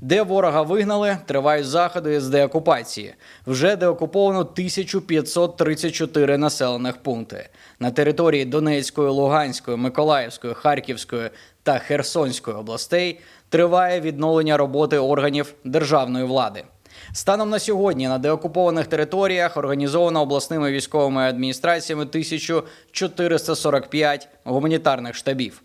Де ворога вигнали, тривають заходи з деокупації. Вже деокуповано 1534 населених пункти. На території Донецької, Луганської, Миколаївської, Харківської та Херсонської областей триває відновлення роботи органів державної влади. Станом на сьогодні на деокупованих територіях організовано обласними військовими адміністраціями 1445 гуманітарних штабів.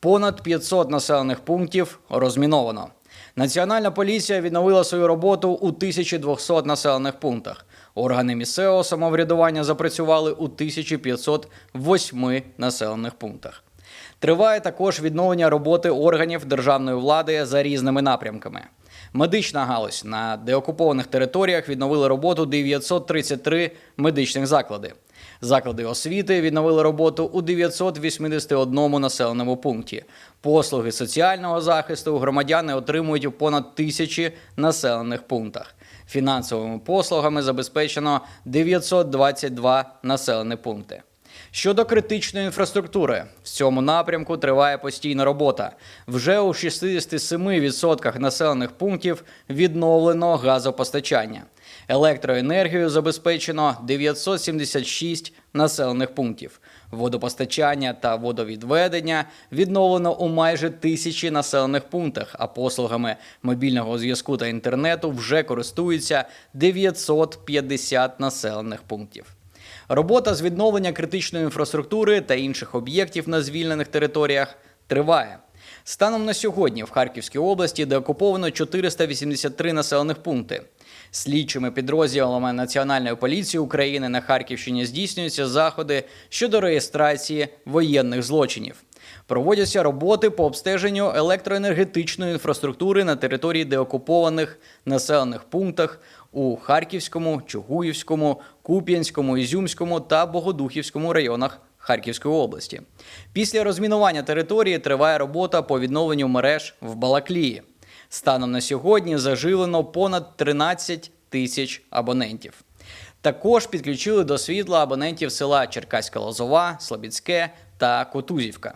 Понад 500 населених пунктів розміновано. Національна поліція відновила свою роботу у 1200 населених пунктах. Органи місцевого самоврядування запрацювали у 1508 населених пунктах. Триває також відновлення роботи органів державної влади за різними напрямками. Медична галузь на деокупованих територіях відновили роботу 933 медичних заклади. Заклади освіти відновили роботу у 981 населеному пункті. Послуги соціального захисту громадяни отримують у понад тисячі населених пунктах. Фінансовими послугами забезпечено 922 населені пункти. Щодо критичної інфраструктури, в цьому напрямку триває постійна робота. Вже у 67% населених пунктів відновлено газопостачання. Електроенергію забезпечено 976 населених пунктів. Водопостачання та водовідведення відновлено у майже тисячі населених пунктах, а послугами мобільного зв'язку та інтернету вже користуються 950 населених пунктів. Робота з відновлення критичної інфраструктури та інших об'єктів на звільнених територіях триває. Станом на сьогодні в Харківській області деокуповано 483 населених пункти. Слідчими підрозділами Національної поліції України на Харківщині здійснюються заходи щодо реєстрації воєнних злочинів. Проводяться роботи по обстеженню електроенергетичної інфраструктури на території деокупованих населених пунктах у Харківському, Чугуївському, Куп'янському, Ізюмському та Богодухівському районах Харківської області. Після розмінування території триває робота по відновленню мереж в Балаклії. Станом на сьогодні заживлено понад 13 тисяч абонентів. Також підключили до світла абонентів села Черкаська Лозова, Слобідське та Котузівка.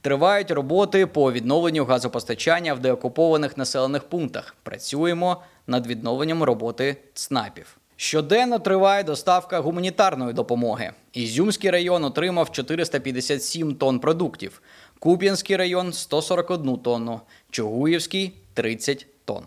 Тривають роботи по відновленню газопостачання в деокупованих населених пунктах. Працюємо над відновленням роботи ЦНАПів. Щоденно триває доставка гуманітарної допомоги. Ізюмський район отримав 457 тонн продуктів, Куп'янський район 141 тонну, Чугуївський 30 тонн.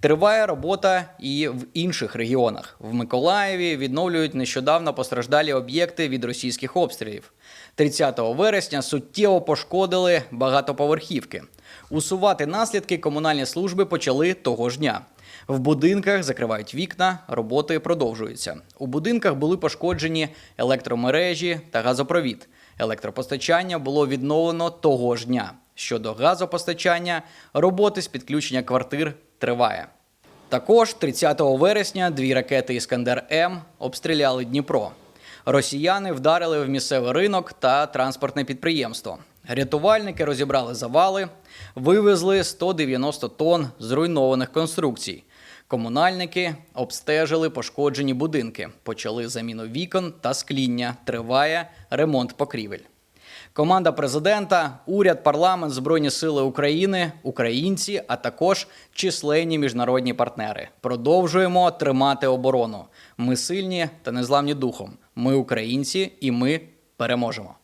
Триває робота і в інших регіонах. В Миколаєві відновлюють нещодавно постраждалі об'єкти від російських обстрілів. 30 вересня суттєво пошкодили багатоповерхівки. Усувати наслідки комунальні служби почали того ж дня. В будинках закривають вікна, роботи продовжуються. У будинках були пошкоджені електромережі та газопровід. Електропостачання було відновлено того ж дня. Щодо газопостачання, роботи з підключення квартир триває. Також 30 вересня дві ракети Іскандер М обстріляли Дніпро. Росіяни вдарили в місцевий ринок та транспортне підприємство. Рятувальники розібрали завали, вивезли 190 тонн зруйнованих конструкцій. Комунальники обстежили пошкоджені будинки, почали заміну вікон та скління. Триває ремонт покрівель. Команда президента, уряд, парламент, збройні сили України, українці, а також численні міжнародні партнери. Продовжуємо тримати оборону. Ми сильні та незламні духом. Ми українці, і ми переможемо.